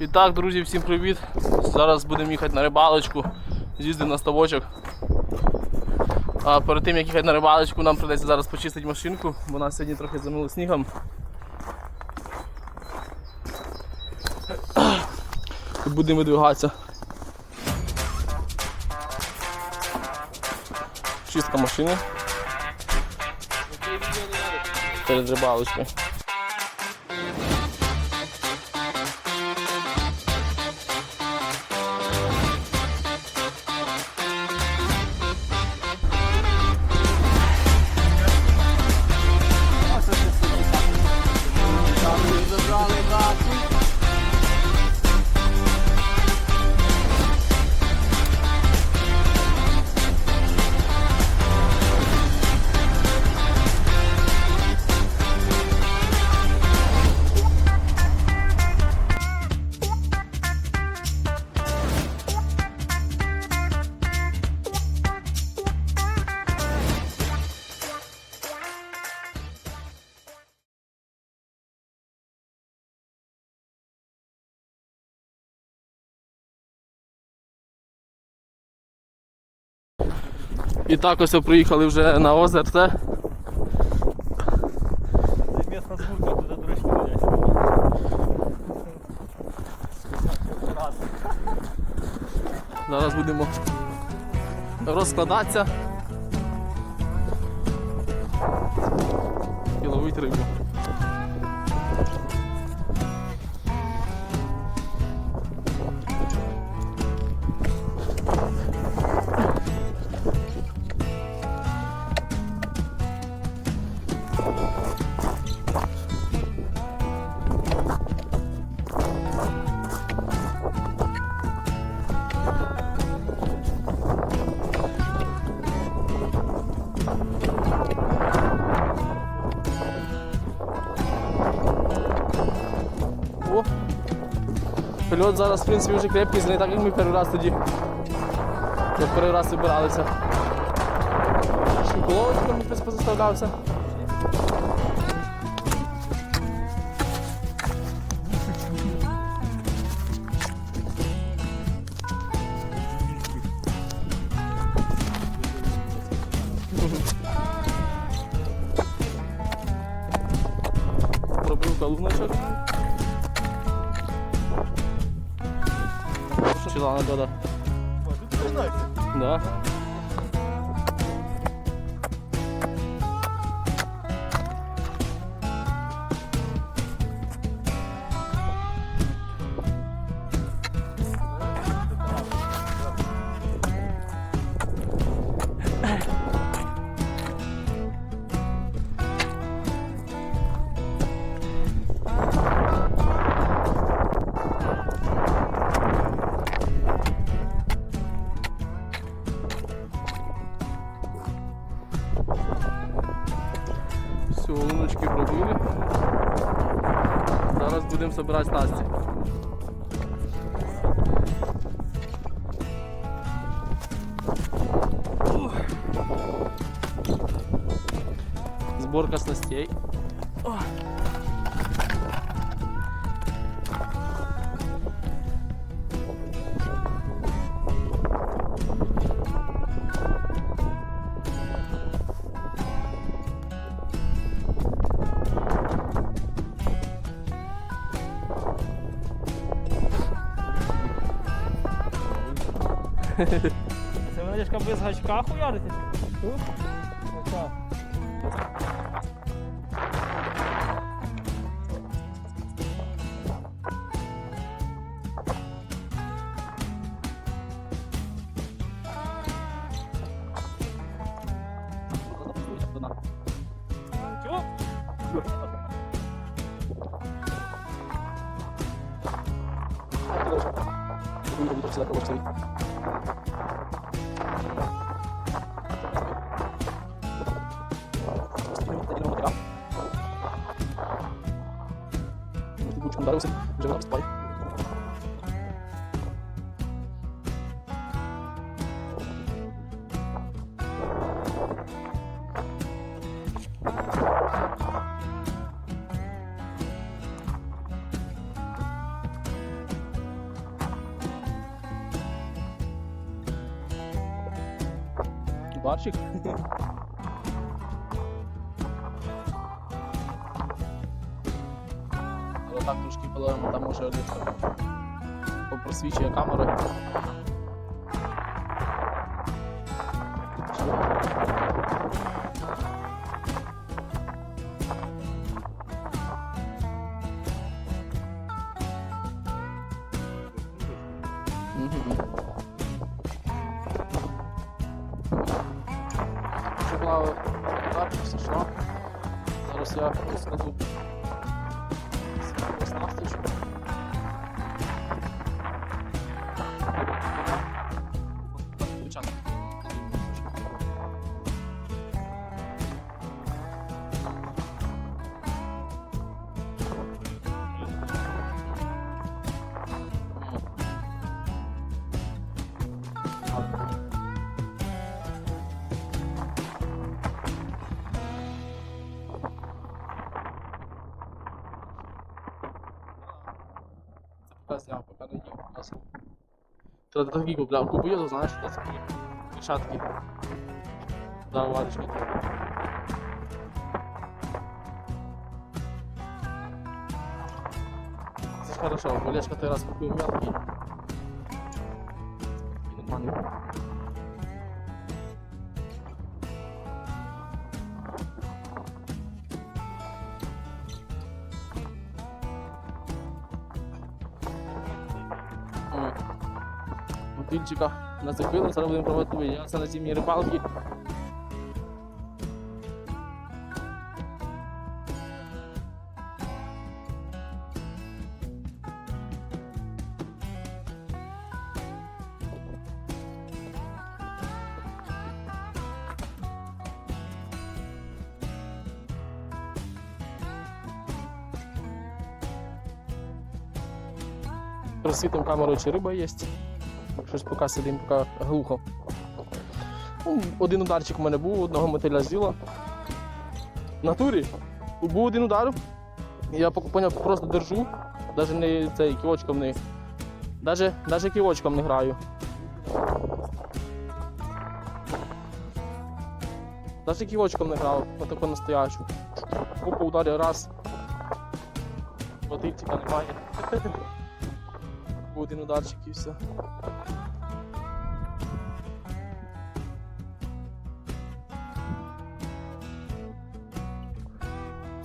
І так, друзі, всім привіт. Зараз будемо їхати на рибалочку. З'їздимо на ставочок. А перед тим як їхати на рибалочку, нам прийдеться зараз почистити машинку, бо нас сьогодні трохи замило снігом. Будемо видвигатися. Чистка машини. Перед рибалочкою. І так ось приїхали вже на озер. Це Местна звука, туди дурачки гулять. Зараз будемо розкладатися і ловити рибу. Льот зараз, в принципі, вже крепкий, не так як ми перший раз тоді. Як перший раз вибиралися. Шоколовочками хтось позаставлявся. Пробив колуночок. Чила да, да. Тут не знаю. Зараз будемо збирати снасті. Зборка снастей. Це Você vende as cabeças radical, cunhado? Tchau. Thank you. Барчик. Але так трошки поливаємо, там може десь попросвічує камера. Kita 刚才有，那是 Треба такі купляв. Купую, знаєш, що це такі шатки. Да, варочки. Це ж хорошо, Олешка той раз купив мелкий. І нормальний. Мотильчика нацепили, зараз будемо проводити виясне на зимні рибалки. Просвітом камеру чи риба є. Щось поки сидимо, поки глухо. Ну, один ударчик у мене був, одного мотиля з'їла. В натурі. Був один удар. Я поняв, просто держу. Навіть не цей кілочком не. Даже, даже кілочком не граю. Даже кілочком не грав, отако настоячу. Опа ударив раз. Мотильчика немає. Був один ударчик і все.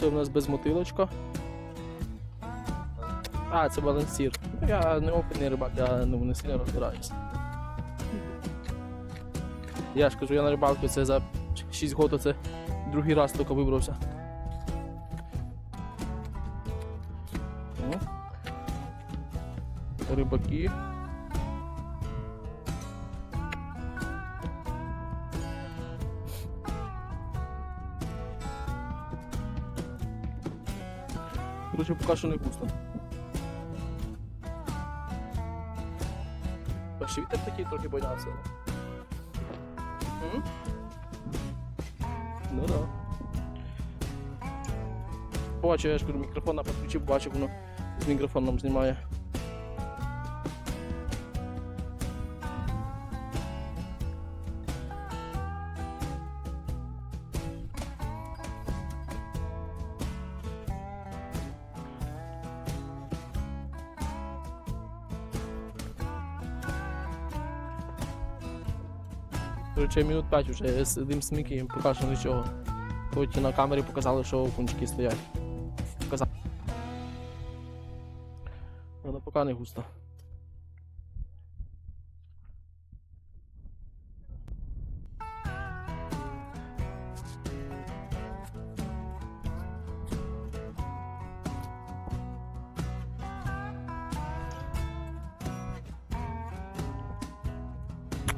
Це у нас безмотилочка. А, це балансір. Я не опитний рибак, я ну, не сильно розбираюся. Я ж кажу, я на рибалку це за 6 років це другий раз тільки вибрався. Ну. Рибаки. Короче, поки що не густо. ще вітер такий трохи боявся. Ну да. Бачу, я ж кажу, мікрофон на підключив, бачу, воно з мікрофоном знімає. Короче, минут 5 вже сидим сміки, поки що нічого. Хоч на камері показали, що окунчики стоять. Показали. Але поки не густо.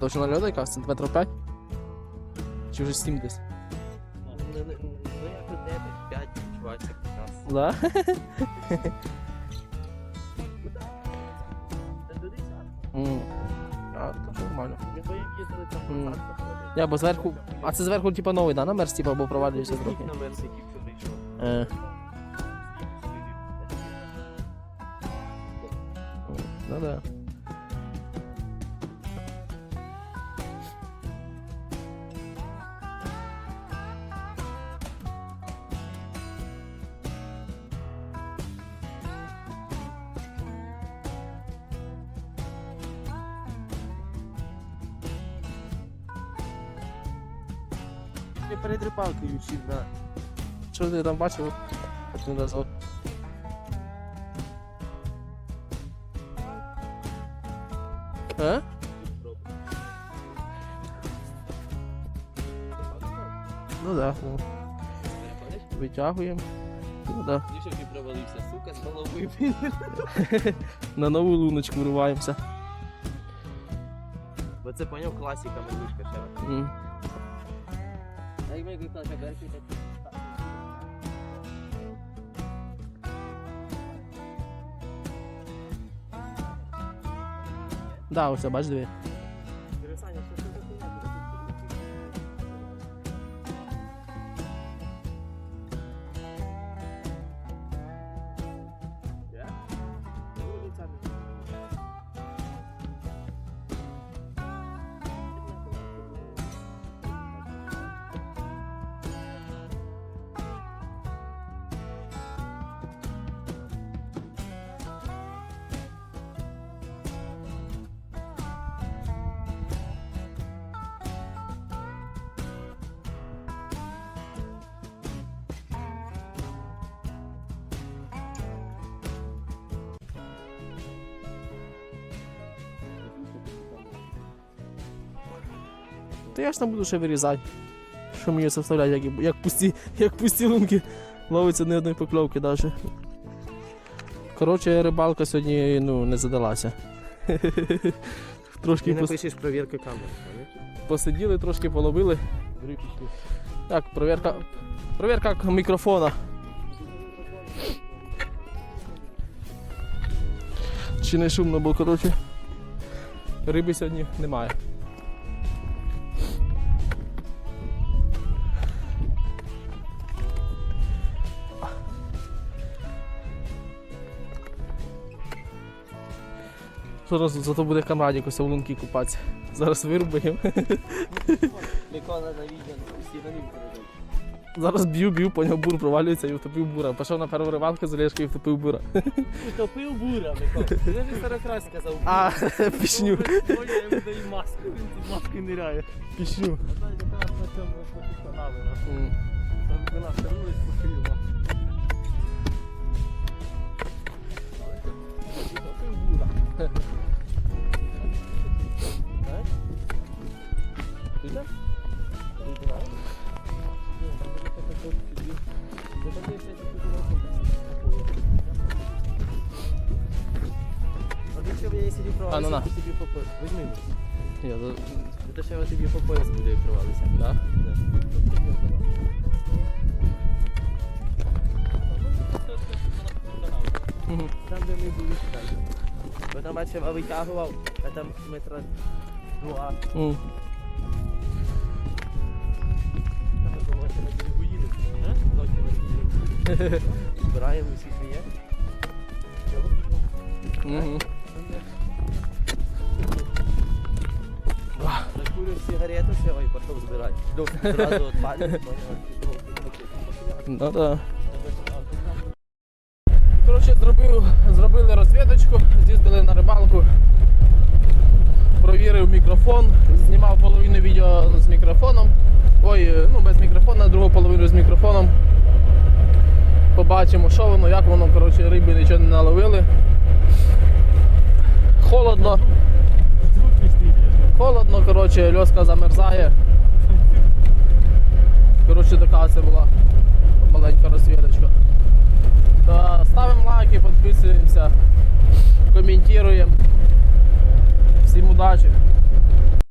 Точно льода якась? Сантиметрів 5? Чи вже 7 десь? Ну, ну, ну як у тебе 5 відчувається якраз. Да? Та до 10. М. А, то нормально. Ми бо як їздили там Мгм. посадка ходить. Я, бо зверху. А це зверху, типа новий, да? Намер, типа, або проваджується Скільки трохи. на версії який прийшов? Е, ну да. Перед рибалкою вчив, да. Що ти там бачив? Один разок. А? Ну да. Ну. Витягуємо. Ну да. Ти ти провалився, сука, з головою. На нову луночку вриваємося. Бо це поняв класіка малюшка ще. М. А як ми казали, що берки такі. Да, оце бач дві. Та я ж там буду ще вирізати. Що мені це вставляти, як, як, пусті, як пусті лунки. Ловиться ні одної покльовки навіть. Коротше, рибалка сьогодні ну, не задалася. Трошки Ти пос... провірка камери. посиділи, трошки половили. Так, провірка. Провірка мікрофона. Чи не шумно, бо коротше. Риби сьогодні немає. Зараз зато буде камрадік ось в лунки купатися. Зараз вирубаємо. Микола на відео, всі на. Зараз б'ю, б'ю, поняв бур провалюється і втопив бура. Пішов на першу рибалку з Олешкою і втопив бура. Утопив бура, Микола. Ти вже старокрась сказав. А, пішню. Я йому даю маску, він під маскою ниряє. Пішню. Там вона якщо я собі А, ну провалився, на. то тобі по пояс. Візьми. Я за- То ще я тобі по пояс буде провалися. Да? Мгм. Там, де ми були там. Бо там бачив, а витягував, а там метра два. М. Там ми ночі на берегу їдемо. Ночі на берегу. Збираємо усі є. Мгм. Закурив сигарету, все, і пішов збирати. Зразу відпалив, Ну да. Коротше, зробив, зробили розвідочку, з'їздили на рибалку, провірив мікрофон, знімав половину відео з мікрофоном. Ой, е, ну без мікрофона, другу половину з мікрофоном. Побачимо, що воно, як воно, коротше, риби нічого не наловили. Холодно, холодно, коротше, льоска замерзає. Коротше, така це була маленька розвідочка. Та ставимо лайки, підписуємося, коментуємо. Всім удачі!